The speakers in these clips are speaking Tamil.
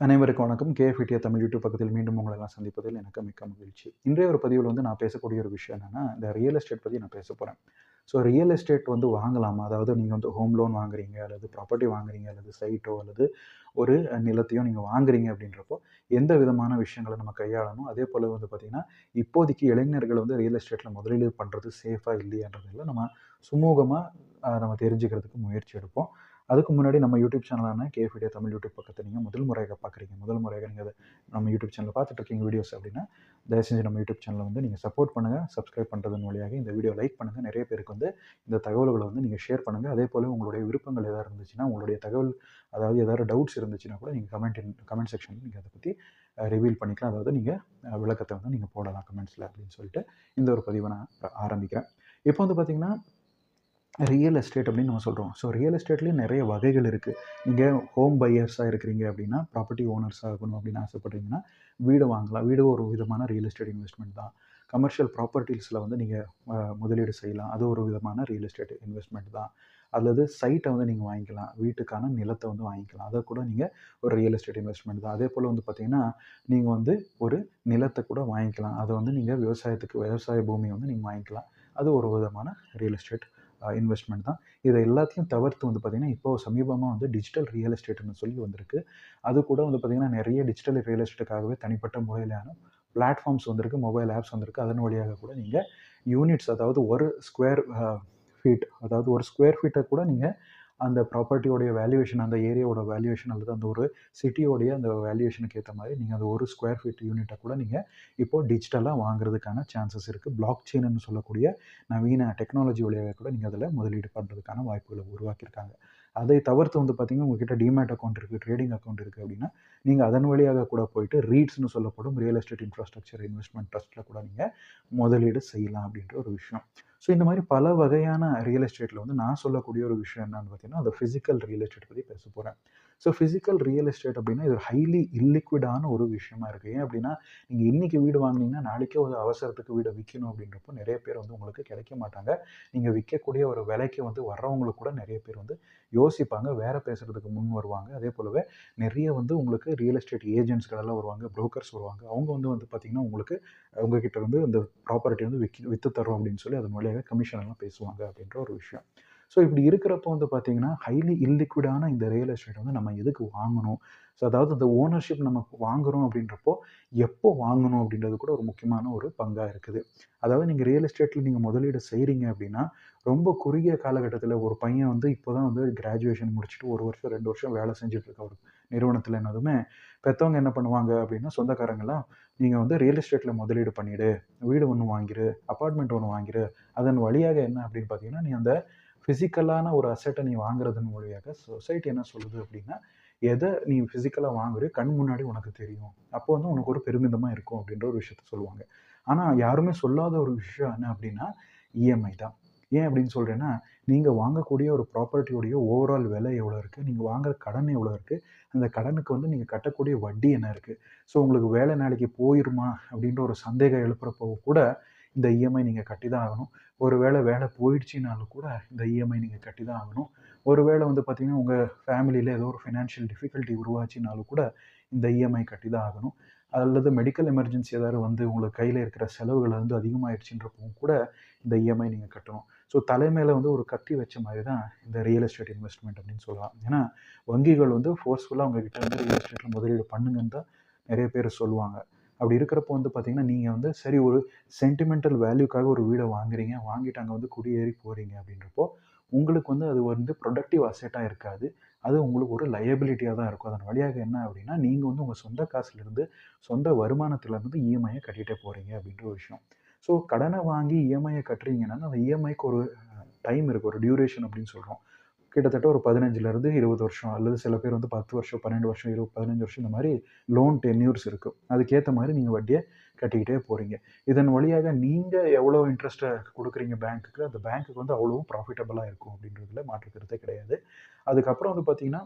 அனைவருக்கும் வணக்கம். கேஎஃப்டிஏ தமிழ் யூடியூப் பக்கத்தில் மீண்டும் உங்களை எல்லாம் சந்திப்பதில் எனக்கு மிக்க மகிழ்ச்சி. இன்றைய ஒரு பதிவில் வந்து நான் பேசக்கூடிய ஒரு விஷயம் என்னென்னா இந்த ரியல் எஸ்டேட் பற்றி நான் பேச போகிறேன் ஸோ ரியல் எஸ்டேட் வந்து வாங்கலாமா? அதாவது நீங்கள் வந்து ஹோம் லோன் வாங்குறீங்க அல்லது ப்ராப்பர்ட்டி வாங்குறீங்க அல்லது சைட்டோ அல்லது ஒரு நிலத்தையோ நீங்கள் வாங்குறீங்க அப்படின்றப்போ எந்த விதமான விஷயங்களை நம்ம கையாளணும்? அதே போல் வந்து பார்த்திங்கன்னா இப்போதைக்கு இளைஞர்கள் வந்து ரியல் எஸ்டேட்டில் முதலீடு பண்ணுறது சேஃபாக இல்லையான்றதில் நம்ம சுமூகமாக நம்ம தெரிஞ்சுக்கிறதுக்கு முயற்சி எடுப்போம். அதுக்கு முன்னாடி நம்ம யூடியூப் சேனலான கேஃபிடியா தமிழ் யூடியூப் பக்கத்தை நீங்கள் முதல் முறையாக பார்க்குறீங்க முதல் முறையாக நீங்கள் அதை நம்ம யூடியூப் சேனலில் பார்த்துட்டு இருக்கீங்க வீடியோஸ் அப்படின்னா தயவு செஞ்சு நம்ம யூடியூப் சேனலை வந்து நீங்கள் சப்போர்ட் பண்ணுங்கள் சப்ஸ்கிரைப் பண்ணுறதன் வழியாக இந்த வீடியோ லைக் பண்ணுங்கள் நிறைய பேருக்கு வந்து இந்த தகவல்களை வந்து நீங்கள் ஷேர் பண்ணுங்கள் அதே போல் உங்களுடைய விருப்பங்கள் எதாவது இருந்துச்சுன்னா உங்களுடைய தகவல் அதாவது ஏதாவது டவுட்ஸ் இருந்துச்சுன்னா கூட நீங்கள் கமெண்ட் கமெண்ட் செக்ஷனில் நீங்கள் அதை பற்றி ரிவீல் பண்ணிக்கலாம். அதாவது நீங்கள் விளக்கத்தை வந்து நீங்கள் போடலாம் கமெண்ட்ஸில் அப்படின்னு சொல்லிட்டு இந்த ஒரு பதிவை நான் ஆரம்பிக்கிறேன். இப்போ வந்து பார்த்திங்கன்னா ரியல் எஸ்டேட் அப்படின்னு நம்ம சொல்கிறோம் ஸோ ரியல் எஸ்டேட்லேயும் நிறைய வகைகள் இருக்குது நீங்கள் ஹோம் பையர்ஸாக இருக்கிறீங்க அப்படின்னா ப்ராப்பர்ட்டி ஓனர்ஸாக இருக்கணும் அப்படின்னு ஆசைப்பட்றீங்கன்னா வீடு வாங்கலாம். வீடு ஒரு விதமான ரியல் எஸ்டேட் இன்வெஸ்ட்மெண்ட் தான். கமர்ஷியல் ப்ராப்பர்ட்டிஸில் வந்து நீங்கள் முதலீடு செய்யலாம். அது ஒரு விதமான ரியல் எஸ்டேட் இன்வெஸ்ட்மெண்ட் தான். அல்லது சைட்டை வந்து நீங்கள் வாங்கிக்கலாம். வீட்டுக்கான நிலத்தை வந்து வாங்கிக்கலாம். அதை கூட நீங்கள் ஒரு ரியல் எஸ்டேட் இன்வெஸ்ட்மெண்ட் தான். அதே போல் வந்து பார்த்திங்கன்னா நீங்கள் வந்து ஒரு நிலத்தை கூட வாங்கிக்கலாம். அதை வந்து நீங்கள் விவசாயத்துக்கு விவசாய பூமியை வந்து நீங்கள் வாங்கிக்கலாம். அது ஒரு விதமான ரியல் எஸ்டேட் இன்வெஸ்ட்மெண்ட் தான். இதை எல்லாத்தையும் தவிர்த்து வந்து பார்த்திங்கன்னா இப்போ சமீபமாக வந்து டிஜிட்டல் ரியல் எஸ்டேட்னு சொல்லி வந்திருக்கு. அது கூட வந்து பார்த்திங்கன்னா நிறைய டிஜிட்டல் ரியல் எஸ்டேட்டுக்காகவே தனிப்பட்ட முறையிலான பிளாட்ஃபார்ம்ஸ் வந்திருக்கு மொபைல் ஆப்ஸ் வந்திருக்கு. அதன் வழியாக கூட நீங்கள் யூனிட்ஸ் அதாவது ஒரு ஸ்கொயர் ஃபீட் அதாவது ஒரு ஸ்கொயர் ஃபீட்டை கூட நீங்கள் அந்த ப்ராப்பர்ட்டியோடைய வேல்யூவேஷன் அந்த ஏரியாவோட வேல்யூவேஷன் அல்லது அந்த ஒரு சிட்டியோடைய அந்த வேல்யூவேஷனுக்கு ஏற்ற மாதிரி நீங்கள் அந்த ஒரு ஸ்கொயர் ஃபீட் யூனிட்டை கூட நீங்கள் இப்போது டிஜிட்டலாக வாங்குறதுக்கான சான்சஸ் இருக்குது பிளாக் செயின்னு சொல்லக்கூடிய நவீன டெக்னாலஜி வழியாக கூட நீங்கள் அதில் முதலீடு பண்ணுறதுக்கான வாய்ப்புகளை உருவாக்கியிருக்காங்க. அதை தவிர்த்து வந்து பார்த்திங்கன்னா உங்ககிட்ட டிமேட் அக்கௌண்ட் இருக்குது ட்ரேடிங் அக்கௌண்ட் இருக்குது அப்படின்னா நீங்கள் அதன் வழியாக கூட போயிட்டு ரீட்ஸ்னு சொல்லப்படும் ரியல் எஸ்டேட் இன்ஃப்ராஸ்ட்ரக்சர் இன்வெஸ்ட்மெண்ட் ட்ரஸ்ட்டில் கூட நீங்கள் முதலீடு செய்யலாம் அப்படின்ற ஒரு விஷயம். ஸோ இந்த மாதிரி பல வகையான ரியல் எஸ்டேட்டில் வந்து நான் சொல்லக்கூடிய ஒரு விஷயம் என்னன்னு பார்த்தீங்கன்னா அந்த ஃபிசிக்கல் ரியல் எஸ்டேட் பற்றி பேச போகிறேன் ஸோ ஃபிசிக்கல் ரியல் எஸ்டேட் அப்படின்னா இது ஹைலி இல்லிக்விடான ஒரு விஷயமா இருக்குது ஏன் அப்படின்னா நீங்கள் இன்றைக்கி வீடு வாங்கினீங்கன்னா நாளைக்கே ஒரு அவசரத்துக்கு வீடை விற்கணும் அப்படின்றப்போ நிறைய பேர் வந்து உங்களுக்கு கிடைக்க மாட்டாங்க. நீங்கள் விற்கக்கூடிய ஒரு விலைக்கு வந்து வர்றவங்களுக்கு கூட நிறைய பேர் வந்து யோசிப்பாங்க. வேறு பேசுகிறதுக்கு முன் வருவாங்க. அதே போலவே நிறைய வந்து உங்களுக்கு ரியல் எஸ்டேட் ஏஜென்ட்ஸ்களெல்லாம் வருவாங்க ப்ரோக்கர்ஸ் வருவாங்க. அவங்க வந்து வந்து பார்த்திங்கன்னா உங்களுக்கு உங்ககிட்ட வந்து அந்த ப்ராப்பர்ட்டி வந்து விற்க விற்று தரோம் அப்படின்னு சொல்லி அது வழியாக கமிஷன் எல்லாம் பேசுவாங்க அப்படின்ற ஒரு விஷயம். ஸோ இப்படி இருக்கிறப்போ வந்து பார்த்தீங்கன்னா ஹைலி இல்லிக்விடான இந்த ரியல் எஸ்டேட் வந்து நம்ம எதுக்கு வாங்கணும்? ஸோ அதாவது இந்த ஓனர்ஷிப் நம்ம வாங்குகிறோம் அப்படின்றப்போ எப்போ வாங்கணும் அப்படின்றது கூட ஒரு முக்கியமான ஒரு பங்காக இருக்குது. அதாவது நீங்கள் ரியல் எஸ்டேட்டில் நீங்கள் முதலீடு செய்கிறீங்க அப்படின்னா ரொம்ப குறுகிய காலகட்டத்தில் ஒரு பையன் வந்து இப்போ தான் வந்து கிராஜுவேஷன் முடிச்சுட்டு ஒரு வருஷம் ரெண்டு வருஷம் வேலை செஞ்சுட்டு இருக்க ஒரு நிறுவனத்தில் என்னதுமே பெற்றவங்க என்ன பண்ணுவாங்க அப்படின்னா சொந்தக்காரங்களாம் நீங்கள் வந்து ரியல் எஸ்டேட்டில் முதலீடு பண்ணிவிடு வீடு ஒன்று வாங்கிடு அப்பார்ட்மெண்ட் ஒன்று வாங்கிடு அதன் வழியாக என்ன அப்படின்னு பார்த்தீங்கன்னா நீ அந்த ஃபிசிக்கலான ஒரு அசட்டை நீ வாங்குறதன் மூலியாக சொசைட்டி என்ன சொல்லுது அப்படின்னா எதை நீ ஃபிசிக்கலாக வாங்குறியோ கண் முன்னாடி உனக்கு தெரியும். அப்போ வந்து உனக்கு ஒரு பெருமிதமாக இருக்கும் அப்படின்ற ஒரு விஷயத்த சொல்லுவாங்க. ஆனால் யாருமே சொல்லாத ஒரு விஷயம் என்ன அப்படின்னா இஎம்ஐ தான். ஏன் அப்படின்னு சொல்கிறேன்னா நீங்கள் வாங்கக்கூடிய ஒரு ப்ராப்பர்ட்டியோடைய ஓவரால் விலை எவ்வளோ இருக்குது நீங்கள் வாங்குற கடன் எவ்வளோ இருக்குது அந்த கடனுக்கு வந்து நீங்கள் கட்டக்கூடிய வட்டி என்ன இருக்குது ஸோ உங்களுக்கு வேலை நாளைக்கு போயிருமா? அப்படின்ற ஒரு சந்தேகம் எழுப்புறப்போ கூட இந்த இஎம்ஐ நீங்கள் கட்டி தான் ஆகணும். ஒரு வேளை வேலை போயிடுச்சுனாலும் கூட இந்த இஎம்ஐ நீங்கள் கட்டி தான் ஆகணும். ஒரு வேளை வந்து பார்த்திங்கன்னா உங்கள் ஃபேமிலியில் ஏதோ ஒரு ஃபினான்ஷியல் டிஃபிகல்ட்டி உருவாச்சுனாலும் கூட இந்த இஎம்ஐ கட்டி தான் ஆகணும். அல்லது மெடிக்கல் எமர்ஜென்சி ஏதாவது வந்து உங்களுக்கு கையில் இருக்கிற செலவுகள் வந்து அதிகமாகிடுச்சுன்றப்பவும் கூட இந்த இஎம்ஐ நீங்கள் கட்டணும். ஸோ தலைமையில் வந்து ஒரு கத்தி வச்ச மாதிரி தான் இந்த ரியல் எஸ்டேட் இன்வெஸ்ட்மெண்ட் அப்படின்னு சொல்லலாம். ஏன்னா வங்கிகள் வந்து ஃபோர்ஸ்ஃபுல்லாக அவங்கக்கிட்ட வந்து ரியல் எஸ்டேட்டில் முதலீடு பண்ணுங்கன்னு தான் நிறைய பேர் சொல்லுவாங்க. அப்படி இருக்கிறப்போ வந்து பார்த்திங்கன்னா நீங்கள் வந்து சரி ஒரு சென்டிமெண்டல் வேல்யூக்காக ஒரு வீடை வாங்குறீங்க வாங்கிட்டு அங்கே வந்து குடியேறி போகிறீங்க அப்படின்றப்போ உங்களுக்கு வந்து அது வந்து ப்ரொடக்டிவ் அசெட்டாக இருக்காது. அது உங்களுக்கு ஒரு லயபிலிட்டியாக தான் இருக்கும். அதன் வழியாக என்ன அப்படின்னா நீங்கள் வந்து உங்கள் சொந்த காசுலேருந்து சொந்த வருமானத்துலேருந்து இஎம்ஐயை கட்டிகிட்டே போகிறீங்க அப்படின்ற ஒரு விஷயம். ஸோ கடனை வாங்கி இஎம்ஐயை கட்டுறீங்கன்னா அந்த இஎம்ஐக்கு ஒரு டைம் இருக்குது ஒரு டியூரேஷன் அப்படின்னு சொல்கிறோம் கிட்டத்தட்ட ஒரு பதினஞ்சுலேருந்து இருபது வருஷம் அல்லது சில பேர் வந்து பத்து வருஷம் பன்னெண்டு வருஷம் இருபது பதினஞ்சு வருஷம் இந்த மாதிரி லோன் டென்யூர்ஸ் இருக்குது அதுக்கேற்ற மாதிரி நீங்கள் வட்டியை கட்டிக்கிட்டே போகிறீங்க இதன் வழியாக நீங்கள் எவ்வளோ இன்ட்ரெஸ்ட்டை கொடுக்குறீங்க பேங்க்குக்கு அந்த பேங்க்குக்கு வந்து அவ்வளோவும் ப்ராஃபிட்டபுளாக இருக்கும் அப்படின்றதுல மாற்றுக்கிறதே கிடையாது. அதுக்கப்புறம் வந்து பார்த்திங்கன்னா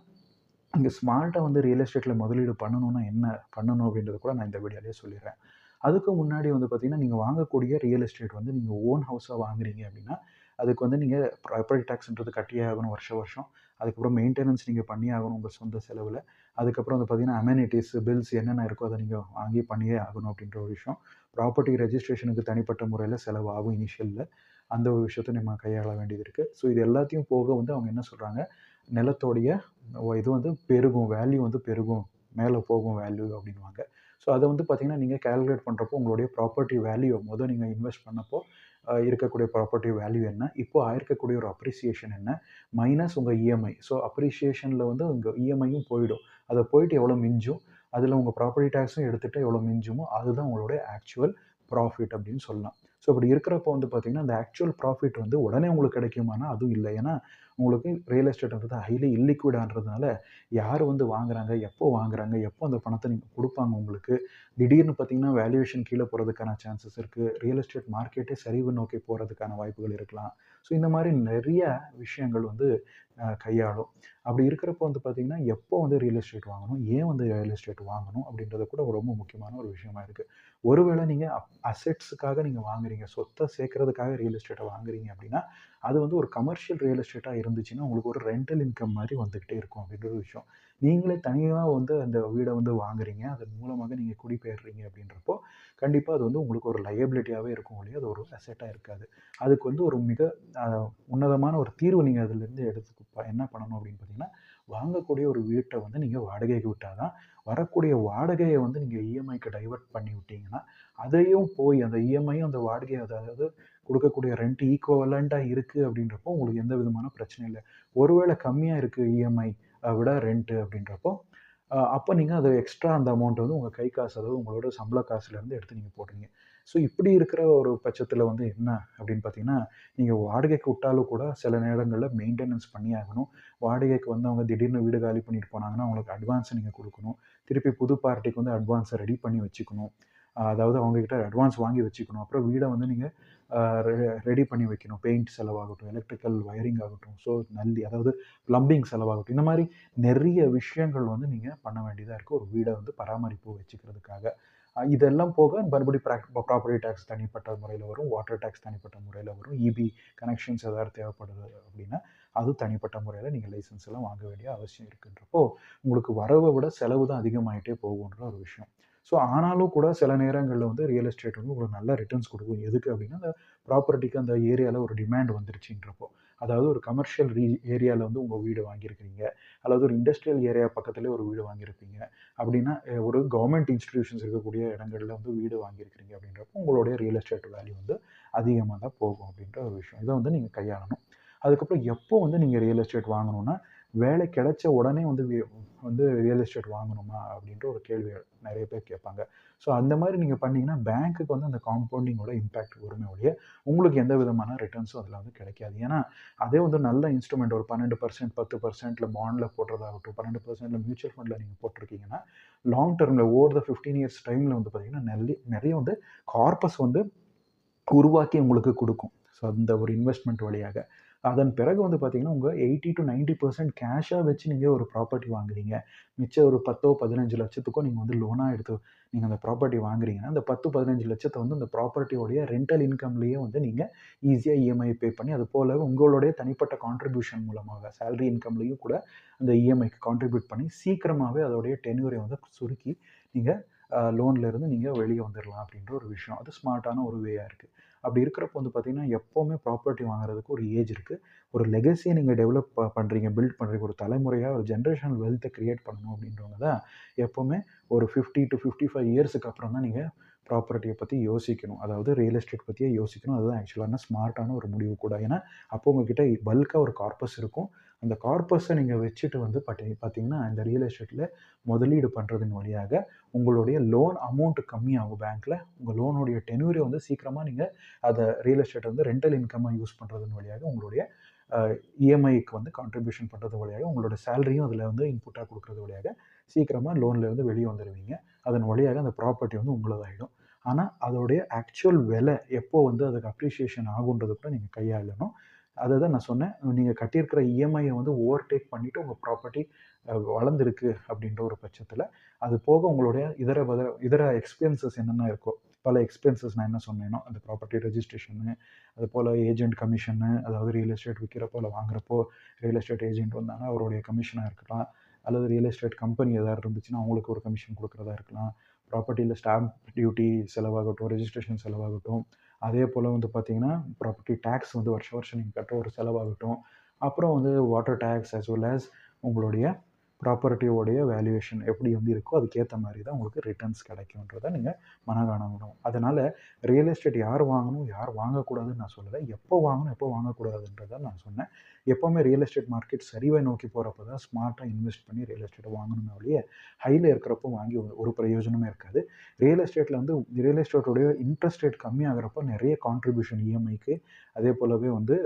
இங்கே ஸ்மார்ட்டாக வந்து ரியல் எஸ்டேட்டில் முதலீடு பண்ணணும்னா என்ன பண்ணணும் அப்படின்றத கூட நான் இந்த வீடியோலேயே சொல்லிடுறேன். அதுக்கு முன்னாடி வந்து பார்த்திங்கன்னா நீங்கள் வாங்கக்கூடிய ரியல் எஸ்டேட் வந்து நீங்கள் ஓன் ஹவுஸாக வாங்குறீங்க அப்படின்னா அதுக்கு வந்து நீங்கள் ப்ராப்பர்ட்டி டேக்ஸ்ன்றது கட்டியே ஆகணும் வருஷம் வருஷம். அதுக்கப்புறம் மெயின்டெனன்ஸ் நீங்கள் பண்ணியே ஆகணும் உங்கள் சொந்த செலவில். அதுக்கப்புறம் வந்து பார்த்தீங்கன்னா அமெனிட்டிஸ் பில்ஸ் என்னென்ன இருக்கோ அதை நீங்கள் வாங்கி பண்ணியே ஆகணும் அப்படின்ற ஒரு விஷயம். ப்ராப்பர்ட்டி ரெஜிஸ்ட்ரேஷனுக்கு தனிப்பட்ட முறையில் செலவாகும் இனிஷியலில் அந்த ஒரு விஷயத்தை நம்ம கையாள வேண்டியது இருக்குது ஸோ இது எல்லாத்தையும் போக வந்து அவங்க என்ன சொல்கிறாங்க நிலத்தோடைய இது வந்து பெருகும் வேல்யூ வந்து பெருகும் மேலே போகும் வேல்யூ அப்படின்வாங்க ஸோ அதை வந்து பார்த்திங்கன்னா நீங்கள் கேல்குலேட் பண்ணுறப்போ உங்களுடைய ப்ராப்பர்ட்டி வேல்யூ முதல் நீங்கள் இன்வெஸ்ட் பண்ணப்போ இருக்கக்கூடிய ப்ராப்பர்ட்டி வேல்யூ என்ன? இப்போ ஆயிருக்கக்கூடிய ஒரு அப்ரிசியேஷன் என்ன? மைனஸ் உங்கள் இஎம்ஐ ஸோ அப்ரிசியேஷனில் வந்து உங்கள் இஎம்ஐயும் போயிடும். அதை போயிட்டு எவ்வளோ மிஞ்சும்? அதில் உங்கள் ப்ராப்பர்ட்டி டேக்ஸும் எடுத்துகிட்டு எவ்வளோ மிஞ்சுமோ அதுதான் உங்களுடைய ஆக்சுவல் ப்ராஃபிட் அப்படின்னு சொல்லலாம். ஸோ அப்படி இருக்கிறப்போ வந்து பார்த்திங்கன்னா அந்த ஆக்சுவல் ப்ராஃபிட் வந்து உடனே உங்களுக்கு கிடைக்குமானா அதுவும் இல்லை. ஏன்னா உங்களுக்கு ரியல் எஸ்டேட்ன்றது ஹைலி இல்லிக்விடான்றதுனால யார் வந்து வாங்குறாங்க எப்போ வாங்குறாங்க எப்போ அந்த பணத்தை நீங்கள் கொடுப்பாங்க உங்களுக்கு? திடீர்னு பார்த்திங்கன்னா வேல்யூவேஷன் கீழே போகிறதுக்கான சான்சஸ் இருக்குது ரியல் எஸ்டேட் மார்க்கெட்டே சரிவு நோக்கி போகிறதுக்கான வாய்ப்புகள் இருக்கலாம். ஸோ இந்த மாதிரி நிறைய விஷயங்கள் வந்து கையாளும். அப்படி இருக்கிறப்போ வந்து பார்த்திங்கன்னா எப்போ வந்து ரியல் எஸ்டேட் வாங்கணும்? ஏன் வந்து ரியல் எஸ்டேட் வாங்கணும்? அப்படின்றது கூட ரொம்ப முக்கியமான ஒரு விஷயமா இருக்குது ஒருவேளை நீங்கள் அசெட்ஸுக்காக நீங்கள் வாங்குறீங்க சொத்தை சேர்க்கறதுக்காக ரியல் எஸ்டேட்டை வாங்குறீங்க அப்படின்னா அது வந்து ஒரு கமர்ஷியல் ரியல் எஸ்டேட்டாக இருந்துச்சுன்னா உங்களுக்கு ஒரு ரெண்டல் இன்கம் மாதிரி வந்துக்கிட்டே இருக்கும் அப்படின்ற ஒரு விஷயம். நீங்களே தனியாக வந்து அந்த வீடை வந்து வாங்குறீங்க. அதன் மூலமாக நீங்கள் குடிபெயர்றீங்க அப்படின்றப்போ கண்டிப்பாக அது வந்து உங்களுக்கு ஒரு லயபிலிட்டியாகவே இருக்கும் ஒழிய அது ஒரு அசெட்டாக இருக்காது. அதுக்கு வந்து ஒரு மிக உன்னதமான ஒரு தீர்வு நீங்கள் அதுலேருந்து எடுத்து என்ன பண்ணணும் அப்படின்னு பார்த்தீங்கன்னா வாங்கக்கூடிய ஒரு வீட்டை வந்து நீங்கள் வாடகைக்கு விட்டால் தான் வரக்கூடிய வாடகையை வந்து நீங்கள் இஎம்ஐக்கு டைவெர்ட் பண்ணி விட்டீங்கன்னா அதையும் போய் அந்த இஎம்ஐயும் அந்த வாடகை அதாவது கொடுக்கக்கூடிய ரெண்ட் ஈக்குவலண்ட்டாக இருக்குது அப்படின்றப்போ உங்களுக்கு எந்த விதமான பிரச்சனையும் இல்லை. ஒருவேளை கம்மியாக இருக்குது இஎம்ஐ விட ரெண்ட்டு அப்படின்றப்போ அப்போ நீங்கள் அது எக்ஸ்ட்ரா அந்த அமௌண்ட் வந்து உங்கள் கை காசு அதாவது உங்களோட சம்பள காசுலேருந்து எடுத்து நீங்கள் போடுறீங்க ஸோ இப்படி இருக்கிற ஒரு பட்சத்தில் வந்து என்ன அப்படின்னு பார்த்தீங்கன்னா நீங்கள் வாடகைக்கு விட்டாலும் கூட சில நேரங்களில் மெயின்டெனன்ஸ் பண்ணி ஆகணும். வாடகைக்கு வந்து அவங்க திடீர்னு வீடு காலி பண்ணிட்டு போனாங்கன்னா அவங்களுக்கு அட்வான்ஸை நீங்கள் கொடுக்கணும். திருப்பி புது பார்ட்டிக்கு வந்து அட்வான்ஸை ரெடி பண்ணி வச்சுக்கணும். அதாவது அவங்கக்கிட்ட அட்வான்ஸ் வாங்கி வச்சுக்கணும். அப்புறம் வீடை வந்து நீங்கள் ரெடி பண்ணி வைக்கணும். பெயிண்ட் செலவாகட்டும் எலக்ட்ரிக்கல் வயரிங் ஆகட்டும் ஸோ நல்லி அதாவது ப்ளம்பிங் செலவாகட்டும். இந்த மாதிரி நிறைய விஷயங்கள் வந்து நீங்கள் பண்ண வேண்டியதாக இருக்குது ஒரு வீடை வந்து பராமரிப்பு வச்சுக்கிறதுக்காக. இதெல்லாம் போக மறுபடி ப்ராப்பர்ட்டி டேக்ஸ் தனிப்பட்ட முறையில் வரும். வாட்டர் டேக்ஸ் தனிப்பட்ட முறையில் வரும். இபி கனெக்ஷன்ஸ் ஏதாவது தேவைப்படுது அப்படின்னா அது தனிப்பட்ட முறையில் நீங்கள் லைசன்ஸ் எல்லாம் வாங்க வேண்டிய அவசியம் இருக்குன்றப்போ உங்களுக்கு வரவை விட செலவு தான் அதிகமாகிட்டே போகுன்ற ஒரு விஷயம். ஸோ ஆனாலும் கூட சில நேரங்களில் வந்து ரியல் எஸ்டேட் வந்து உங்களுக்கு நல்ல ரிட்டர்ன்ஸ் கொடுக்கும். எதுக்கு அப்படின்னா அந்த ப்ராப்பர்ட்டிக்கு அந்த ஏரியாவில் ஒரு டிமாண்ட் வந்துருச்சுன்றப்போ. அதாவது ஒரு கமர்ஷியல் ரீ ஏரியாவில் வந்து உங்கள் வீடு வாங்கியிருக்கிறீங்க. அல்லது ஒரு இண்டஸ்ட்ரியல் ஏரியா பக்கத்துலேயே ஒரு வீடு வாங்கியிருப்பீங்க. அப்படின்னா ஒரு கவர்மெண்ட் இன்ஸ்டிடியூஷன்ஸ் இருக்கக்கூடிய இடங்களில் வந்து வீடு வாங்கியிருக்கிறீங்க அப்படின்றப்போ உங்களுடைய ரியல் எஸ்டேட் வேல்யூ வந்து அதிகமாக தான் போகும் அப்படின்ற ஒரு விஷயம். இதை வந்து நீங்கள் கையாளணும். அதுக்கப்புறம் எப்போ வந்து நீங்கள் ரியல் எஸ்டேட் வாங்கணும்னா வேலை கிடைச்ச உடனே வந்து வந்து ரியல் எஸ்டேட் வாங்கணுமா அப்படின்ற ஒரு கேள்வி நிறைய பேர் கேட்பாங்க. ஸோ அந்த மாதிரி நீங்கள் பண்ணிங்கன்னா பேங்க்குக்கு வந்து அந்த காம்பவுண்டிங்கோட இம்பேக்ட் வருமே ஒழிய உங்களுக்கு எந்த விதமான ரிட்டர்ன்ஸும் அதில் வந்து கிடைக்காது. ஏன்னா அதே வந்து நல்ல இன்ஸ்ட்ருமெண்ட் ஒரு பன்னெண்டு பர்சன்ட் பத்து பர்சன்ட்டில் பாண்டில் போடுறதாகட்டும் பன்னெண்டு பர்சன்ட்டில் மியூச்சுவல் ஃபண்டில் நீங்கள் போட்டிருக்கீங்கன்னா லாங் டேர்மில் ஓவர் த ஃபிஃப்டீன் இயர்ஸ் டைமில் வந்து பார்த்திங்கன்னா நிறைய நிறைய வந்து கார்பஸ் வந்து உருவாக்கி உங்களுக்கு கொடுக்கும். ஸோ அந்த ஒரு இன்வெஸ்ட்மெண்ட் வழியாக. அதன் பிறகு வந்து பார்த்தீங்கன்னா உங்கள் எயிட்டி டு நைன்ட்டி பர்சன்ட் கேஷாக வச்சு நீங்கள் ஒரு ப்ராப்பர்ட்டி வாங்குறீங்க. மிச்சம் ஒரு பத்தோ பதினஞ்சு லட்சத்துக்கோ நீங்கள் வந்து லோனாக எடுத்து நீங்கள் அந்த ப்ராப்பர்ட்டி வாங்குறீங்கன்னா அந்த பத்து பதினஞ்சு லட்சத்தை வந்து அந்த ப்ராப்பர்ட்டியோடைய ரெண்டல் இன்கம்லேயே வந்து நீங்கள் ஈஸியாக இஎம்ஐ பே பண்ணி அது போல் உங்களுடைய தனிப்பட்ட கான்ட்ரிபியூஷன் மூலமாக சேலரி இன்கம்லேயும் கூட அந்த இஎம்ஐக்கு கான்ட்ரிபியூட் பண்ணி சீக்கிரமாகவே அதோடைய டென்யூரை வந்து சுருக்கி நீங்கள் லோன்லேருந்து நீங்கள் வெளியே வந்துடலாம் அப்படின்ற ஒரு விஷயம். அது ஸ்மார்ட்டான ஒரு வேயாக இருக்குது அப்படி இருக்கிறப்போ வந்து பார்த்திங்கன்னா எப்போவுமே ப்ராப்பர்ட்டி வாங்குறதுக்கு ஒரு ஏஜ் இருக்குது ஒரு லெகசியை நீங்கள் டெவலப் பண்ணுறீங்க பில்ட் பண்ணுறீங்க ஒரு தலைமுறையாக ஒரு ஜென்ரேஷனல் வெல்த்தை க்ரியேட் பண்ணணும் அப்படின்றவங்க தான் எப்போவுமே ஒரு ஃபிஃப்டி டு ஃபிஃப்டி ஃபைவ் இயர்ஸுக்கு அப்புறம் தான் நீங்கள் ப்ராப்பர்ட்டியை பற்றி யோசிக்கணும். அதாவது ரியல் எஸ்டேட் பற்றியே யோசிக்கணும். அதுதான் ஆக்சுவலான ஸ்மார்ட்டான ஒரு முடிவு கூட. ஏன்னா அப்போ உங்ககிட்ட பல்காக ஒரு கார்பஸ் இருக்கும். அந்த கார்பஸை நீங்கள் வச்சுட்டு வந்து பட்டி பார்த்தீங்கன்னா இந்த ரியல் எஸ்டேட்டில் முதலீடு பண்ணுறதன் வழியாக உங்களுடைய லோன் அமௌண்ட் கம்மியாகும் பேங்க்கில் உங்கள் லோனுடைய டென்யூரை வந்து சீக்கிரமாக நீங்கள் அதை ரியல் எஸ்டேட் வந்து ரெண்டல் இன்கம்மாக யூஸ் பண்ணுறதன் வழியாக உங்களுடைய இஎம்ஐக்கு வந்து கான்ட்ரிபியூஷன் பண்ணுறது வழியாக உங்களோட சேலரியும் அதில் வந்து இன்புட்டாக கொடுக்குறது வழியாக சீக்கிரமாக லோன்லேருந்து வெளியே வந்துடுவீங்க அதன் வழியாக அந்த ப்ராப்பர்ட்டி வந்து உங்களதாகிடும் ஆனால் அதோடைய ஆக்சுவல் விலை எப்போ வந்து அதுக்கு அப்ரிஷியேஷன் ஆகுன்றது கூட நீங்கள் கையாளணும். அதை தான் நான் சொன்னேன். நீங்கள் கட்டியிருக்கிற இஎம்ஐயை வந்து ஓவர்டேக் பண்ணிவிட்டு உங்கள் ப்ராப்பர்ட்டி வளர்ந்துருக்கு அப்படின்ற ஒரு பட்சத்தில் அது போக உங்களுடைய இதர பத இதர எக்ஸ்பென்சஸ் என்னென்ன இருக்கோ பல எக்ஸ்பென்சஸ் நான் என்ன சொன்னேனோ அந்த ப்ராப்பர்ட்டி ரெஜிஸ்ட்ரேஷனு அது போல் ஏஜென்ட் கமிஷனு அதாவது ரியல் எஸ்டேட் விற்கிறப்போ இல்லை வாங்குறப்போ ரியல் எஸ்டேட் ஏஜென்ட் வந்தாங்கன்னா அவருடைய கமிஷனாக இருக்கலாம். அல்லது ரியல் எஸ்டேட் கம்பெனி எதாவது இருந்துச்சுன்னா அவங்களுக்கு ஒரு கமிஷன் கொடுக்குறதா இருக்கலாம். ப்ராப்பர்ட்டியில் ஸ்டாம்ப் டியூட்டி செலவாகட்டும் ரெஜிஸ்ட்ரேஷன் செலவாகட்டும். அதே போல் வந்து பார்த்திங்கன்னா ப்ராப்பர்ட்டி டேக்ஸ் வந்து வருஷம் வருஷம் நீங்கள் கட்டுற ஒரு செலவாகட்டும். அப்புறம் வந்து water tax as well as உங்களுடைய ப்ராப்பர்ட்டியோடைய வேல்யூவேஷன் எப்படி வந்து இருக்கோ அதுக்கேற்ற மாதிரி தான் உங்களுக்கு ரிட்டர்ன்ஸ் கிடைக்குன்றதை நீங்கள் மனகாணணும் அதனால் ரியல் எஸ்டேட் யார் வாங்கணும் யார் வாங்கக்கூடாதுன்னு நான் சொல்லலை. எப்போ வாங்கணும் எப்போ வாங்கக்கூடாதுன்றதை நான் சொன்னேன். எப்போவுமே ரியல் எஸ்டேட் மார்க்கெட் சரிவை நோக்கி போகிறப்ப தான் ஸ்மார்ட்டாக இன்வெஸ்ட் பண்ணி ரியல் எஸ்டேட்டை வாங்கணுமே ஒழிய ஹையில் இருக்கிறப்போ வாங்கி ஒரு- பிரயோஜனமே இருக்காது. ரியல் எஸ்டேட்டில் வந்து ரியல் எஸ்டேட்டோடைய இன்ட்ரெஸ்ட் ரேட் கம்மியாகிறப்போ நிறைய கான்ட்ரிபியூஷன் இஎம்ஐக்கு அதே போலவே வந்து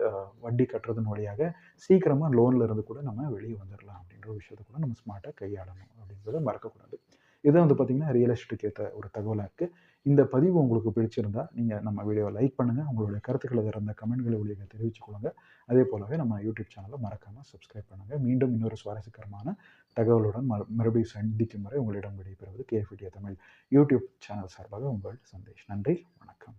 வட்டி கட்டுறதன் வழியாக சீக்கிரமாக லோனில் இருந்து கூட நம்ம வெளியே வந்துடலாம் அப்படின்ற ஒரு விஷயத்தை கூட நம்ம ஸ்மார்ட்டாக கையாளணும் அப்படின்றத மறக்கக்கூடாது. இதை வந்து பார்த்திங்கன்னா ரியல் எஸ்டேட்டுக்கு ஏற்ற ஒரு தகவலாக இருக்குது இந்த பதிவு உங்களுக்கு பிடிச்சிருந்தா நீங்கள் நம்ம வீடியோவை லைக் பண்ணுங்கள் உங்களுடைய கருத்துக்களை இருந்த கமெண்ட்களை வழியாக தெரிவிச்சுக்கொள்ளுங்க அதே போலவே நம்ம யூடியூப் சேனலை மறக்காமல் சப்ஸ்கிரைப் பண்ணுங்கள் மீண்டும் இன்னொரு சுவாரஸ்யகரமான தகவலுடன் மறுபடியும் சந்திக்கும் வரை உங்களிடம் விடைபெறுவது கேஎஃப்டிஏ தமிழ் யூடியூப் சேனல் சார்பாக உங்கள் சந்தேஷ். நன்றி வணக்கம்.